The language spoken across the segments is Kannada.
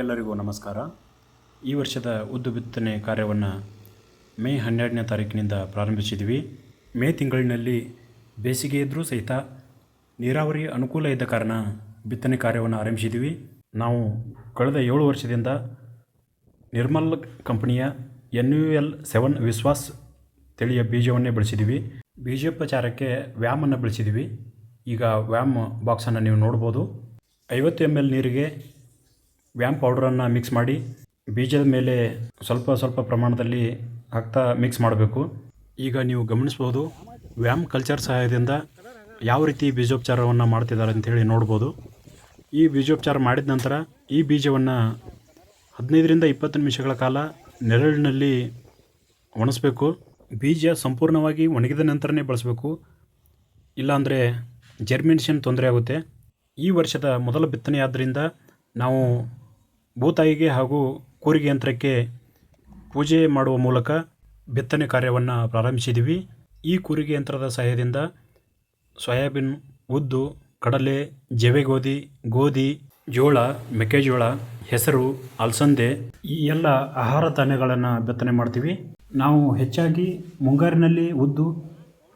ಎಲ್ಲರಿಗೂ ನಮಸ್ಕಾರ. ಈ ವರ್ಷದ ಉದ್ದು ಬಿತ್ತನೆ ಕಾರ್ಯವನ್ನು ಮೇ ಹನ್ನೆರಡನೇ ತಾರೀಕಿನಿಂದ ಪ್ರಾರಂಭಿಸಿದ್ವಿ ಮೇ ತಿಂಗಳಿನಲ್ಲಿ ಬೇಸಿಗೆ ಇದ್ದರೂ ಸಹಿತ ನೀರಾವರಿ ಅನುಕೂಲ ಇದ್ದ ಕಾರಣ ಬಿತ್ತನೆ ಕಾರ್ಯವನ್ನು ಆರಂಭಿಸಿದ್ವಿ ನಾವು ಕಳೆದ ಏಳು ವರ್ಷದಿಂದ ನಿರ್ಮಲ್ ಕಂಪನಿಯ N U L seven Vishwas ತಳಿಯ ಬೀಜವನ್ನೇ ಬೆಳೆಸಿದ್ವಿ ಬೀಜೋಪಚಾರಕ್ಕೆ ವ್ಯಾಮನ್ನು ಬೆಳೆಸಿದ್ವಿ ಈಗ ವ್ಯಾಮ್ ಬಾಕ್ಸನ್ನು ನೀವು ನೋಡ್ಬೋದು. ಐವತ್ತು ಎಂ ಎಲ್ ನೀರಿಗೆ ವ್ಯಾಮ್ ಪೌಡ್ರನ್ನು ಮಿಕ್ಸ್ ಮಾಡಿ ಬೀಜದ ಮೇಲೆ ಸ್ವಲ್ಪ ಸ್ವಲ್ಪ ಪ್ರಮಾಣದಲ್ಲಿ ಹಾಕ್ತಾ ಮಿಕ್ಸ್ ಮಾಡಬೇಕು. ಈಗ ನೀವು ಗಮನಿಸ್ಬೋದು ವ್ಯಾಮ್ ಕಲ್ಚರ್ ಸಹಾಯದಿಂದ ಯಾವ ರೀತಿ ಬೀಜೋಪಚಾರವನ್ನು ಮಾಡ್ತಿದ್ದಾರೆ ಅಂಥೇಳಿ ನೋಡ್ಬೋದು. ಈ ಬೀಜೋಪಚಾರ ಮಾಡಿದ ನಂತರ ಈ ಬೀಜವನ್ನು ಹದಿನೈದರಿಂದ ಇಪ್ಪತ್ತು ನಿಮಿಷಗಳ ಕಾಲ ನೆರಳಿನಲ್ಲಿ ಒಣಸ್ಬೇಕು. ಬೀಜ ಸಂಪೂರ್ಣವಾಗಿ ಒಣಗಿದ ನಂತರನೇ ಬಳಸಬೇಕು. ಇಲ್ಲಾಂದರೆ ಜರ್ಮಿನೇಷನ್ ತೊಂದರೆ ಆಗುತ್ತೆ. ಈ ವರ್ಷದ ಮೊದಲ ಬಿತ್ತನೆ ಆದ್ದರಿಂದ ನಾವು ಭೂತಾಯಿಗೆ ಹಾಗೂ ಕೂರಿಗೆ ಯಂತ್ರಕ್ಕೆ ಪೂಜೆ ಮಾಡುವ ಮೂಲಕ ಬಿತ್ತನೆ ಕಾರ್ಯವನ್ನು ಪ್ರಾರಂಭಿಸಿದ್ದೀವಿ ಈ ಕೂರಿಗೆ ಯಂತ್ರದ ಸಹಾಯದಿಂದ ಸೋಯಾಬೀನ್, ಉದ್ದು, ಕಡಲೆ, ಜವೆಗೋಧಿ, ಗೋಧಿ, ಜೋಳ, ಮೆಕ್ಕೆಜೋಳ, ಹೆಸರು, ಅಲಸಂದೆ ಈ ಎಲ್ಲ ಆಹಾರ ಧಾನ್ಯಗಳನ್ನು ಬಿತ್ತನೆ ಮಾಡ್ತೀವಿ. ನಾವು ಹೆಚ್ಚಾಗಿ ಮುಂಗಾರಿನಲ್ಲಿ ಉದ್ದು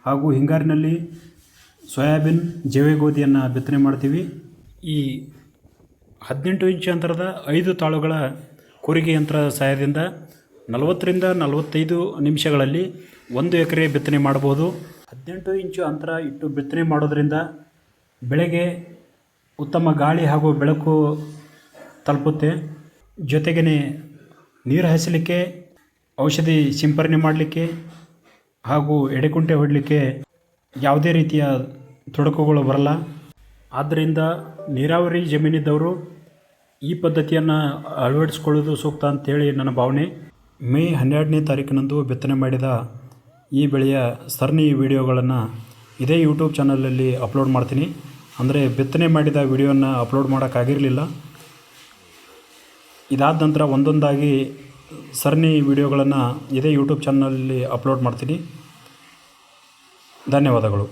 ಹಾಗೂ ಹಿಂಗಾರಿನಲ್ಲಿ ಸೋಯಾಬೀನ್, ಜವೆಗೋಧಿಯನ್ನು ಬಿತ್ತನೆ ಮಾಡ್ತೀವಿ. ಈ ಹದಿನೆಂಟು ಇಂಚು ಅಂತರದ ಐದು ತಾಳುಗಳ ಕೂರಿಗೆ ಯಂತ್ರ ಸಹಾಯದಿಂದ ನಲವತ್ತರಿಂದ ನಲವತ್ತೈದು ನಿಮಿಷಗಳಲ್ಲಿ ಒಂದು ಎಕರೆ ಬಿತ್ತನೆ ಮಾಡ್ಬೋದು ಹದಿನೆಂಟು ಇಂಚು ಅಂತರ ಇಟ್ಟು ಬಿತ್ತನೆ ಮಾಡೋದರಿಂದ ಬೆಳೆಗೆ ಉತ್ತಮ ಗಾಳಿ ಹಾಗೂ ಬೆಳಕು ತಲುಪುತ್ತೆ. ಜೊತೆಗೆ ನೀರು ಹಾಯಿಸಲಿಕ್ಕೆ, ಔಷಧಿ ಸಿಂಪರಣೆ ಮಾಡಲಿಕ್ಕೆ ಹಾಗೂ ಎಡೆಕುಂಟೆ ಹೊಡಲಿಕ್ಕೆ ಯಾವುದೇ ರೀತಿಯ ತೊಡಕುಗಳು ಬರಲ್ಲ. ಆದ್ದರಿಂದ ನೀರಾವರಿ ಜಮೀನಿದ್ದವರು ಈ ಪದ್ಧತಿಯನ್ನು ಅಳವಡಿಸ್ಕೊಳ್ಳೋದು ಸೂಕ್ತ ಅಂತೇಳಿ ನನ್ನ ಭಾವನೆ. ಮೇ ಹನ್ನೆರಡನೇ ತಾರೀಕಿನಂದು ಬಿತ್ತನೆ ಮಾಡಿದ ಈ ಬೆಳೆಯ ಸರಣಿ ವಿಡಿಯೋಗಳನ್ನು ಇದೇ ಯೂಟ್ಯೂಬ್ ಚಾನಲಲ್ಲಿ ಅಪ್ಲೋಡ್ ಮಾಡ್ತೀನಿ. ಅಂದರೆ ಬಿತ್ತನೆ ಮಾಡಿದ ವಿಡಿಯೋನ ಅಪ್ಲೋಡ್ ಮಾಡೋಕ್ಕಾಗಿರಲಿಲ್ಲ. ಇದಾದ ನಂತರ ಒಂದೊಂದಾಗಿ ಸರಣಿ ವಿಡಿಯೋಗಳನ್ನು ಇದೇ ಯೂಟ್ಯೂಬ್ ಚಾನಲಲ್ಲಿ ಅಪ್ಲೋಡ್ ಮಾಡ್ತೀನಿ. ಧನ್ಯವಾದಗಳು.